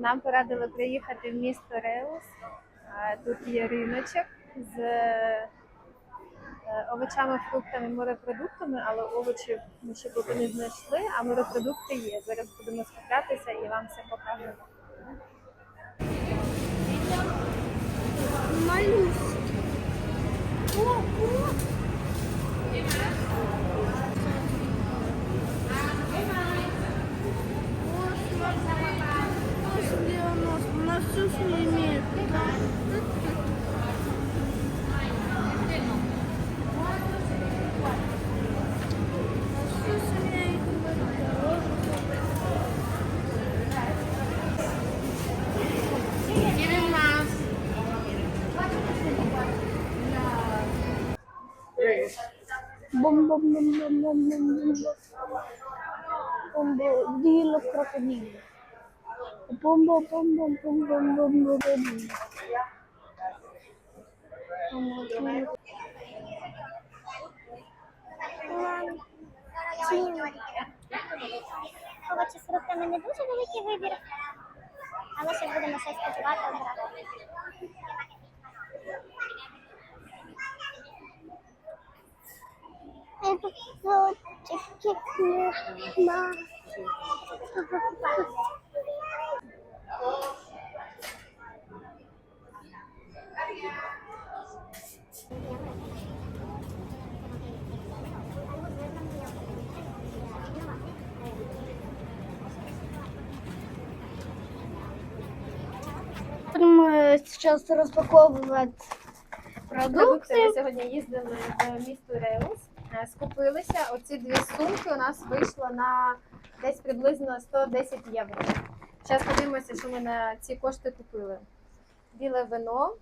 Нам порадили приїхати в місто Реус. Тут є риночок з е, овочами, фруктами, морепродуктами, але овочів ми ще поки не знайшли, а морепродукти є. Зараз будемо скуплятися і вам все покажемо. Малюсь нас все имеет. Бом бом бом бом бом бом бом бом бом бом бом бом Овочі з фруктами не дуже великий вибір, але ще будемо щось купувати обирати. Ма. Будем э, сейчас распаковывать Продукти продукты. ми сьогодні їздили в місто Реус, е, скупилися. Оці дві сумки у нас вийшло на десь приблизно 110 євро. Зараз подивимося, що ми на ці кошти купили. Біле вино,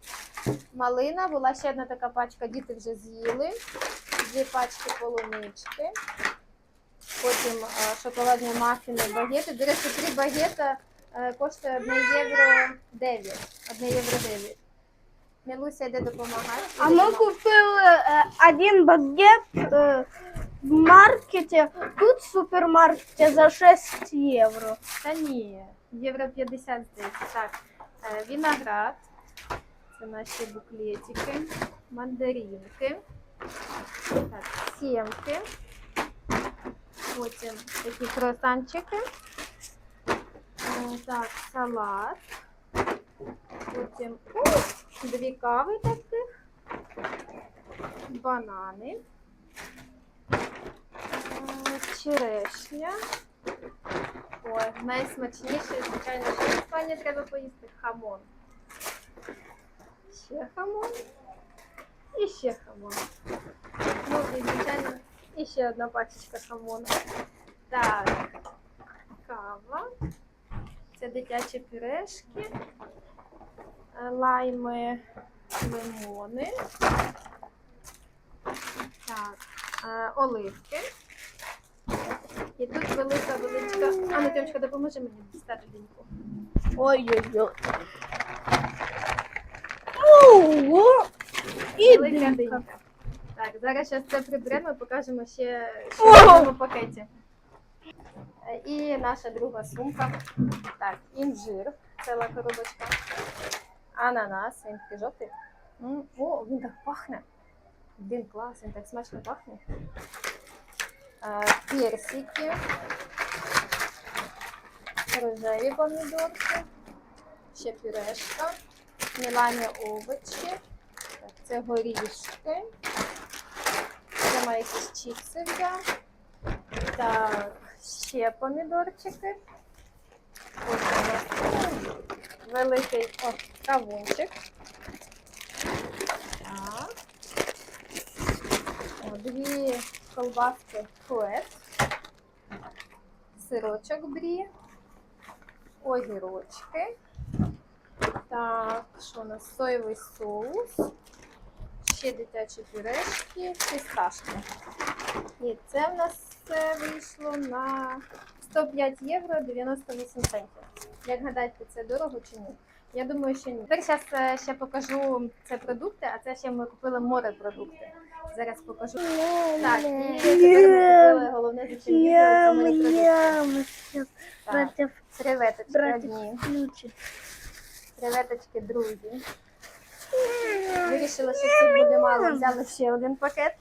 малина, була ще одна така пачка, діти вже з'їли. Дві пачки полунички. Потім е, шоколадні мафіни, багети. До речі, три багета е, коштує 1 євро 9. 1 євро 9. Мілуся йде допомагати. А мы купили э, один багет э, в маркете, тут в супермаркете за 6 евро. Та ні, євро 50 здається. Так, е, виноград. Це наші буклетики, мандаринки, так, сімки. Потім такі круасанчики. Е, Так, салат. Потім о, дві кави таких. Банани. Черешня. Ой, найсмачніше, звичайно, що Іспанії треба поїсти хамон. Ще хамон. І ще хамон. Ну і звичайно, і ще одна пачечка хамону. Так, кава. Це дитячі пюрешки, лайми, лимони. Так, е, оливки. І тут велика величка. А ну, Тьомочка, допоможи мені дістати діньку. Ой-ой-ой. І Велика динька. динька. Так, зараз зараз це приберемо і покажемо ще, що в цьому пакеті. Е, І наша друга сумка. Так, інжир, ціла коробочка. Ананас, він такий жовтий. О, він так пахне. Він клас, він так смачно пахне. Е, Персики. Рожеві помідорки. Ще пюрешка. Мілані овочі. Це горішки. Це має якісь чіпси взяв. Так, ще помідорчики. Ось у нас великий кавунчик. Дві колбаски флет. Сирочок брі. Огірочки. Так, що у нас? Соєвий соус. Ще дитячі пюрешки, фісташки. І це в нас все вийшло на 105 євро 98 центів. Як гадаєте, це дорого чи ні? Я думаю, що ні. Тепер зараз ще покажу це продукти, а це ще ми купили морепродукти. Зараз покажу. Так, і тепер ми купили головне за чим їздили, це морепродукти. Так, Креветочки одні, включит. креветочки другі. Вирішила, що це буде мало, взяли ще один пакет.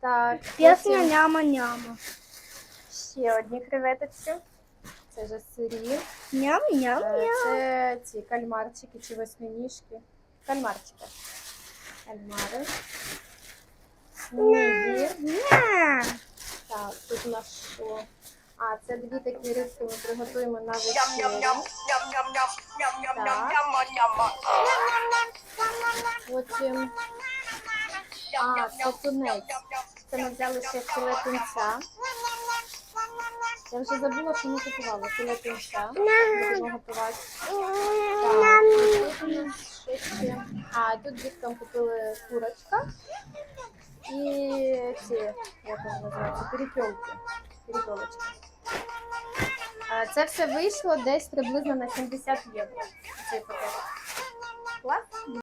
Так, Песня потім няма-няма. Ще одні креветочки. Це вже сирі. Ням-ням. Е, Це ці кальмарчики чи восьминіжки. Кальмарчики. Кальмари. Снігі. Так, тут у нас що? А, це дві такі рибки ми приготуємо на вечерю. Потім. А, це тунець. Це ми взяли ще філе тунця. Я вже забула, що ми купували філе тунця. Будемо готувати. Так, тут у нас ще ще. А, тут діткам купили курочка. І ці, як вони називаються, перепілки. Перепілочки. А, Це все вийшло десь приблизно на 70 євро. Цей пакет.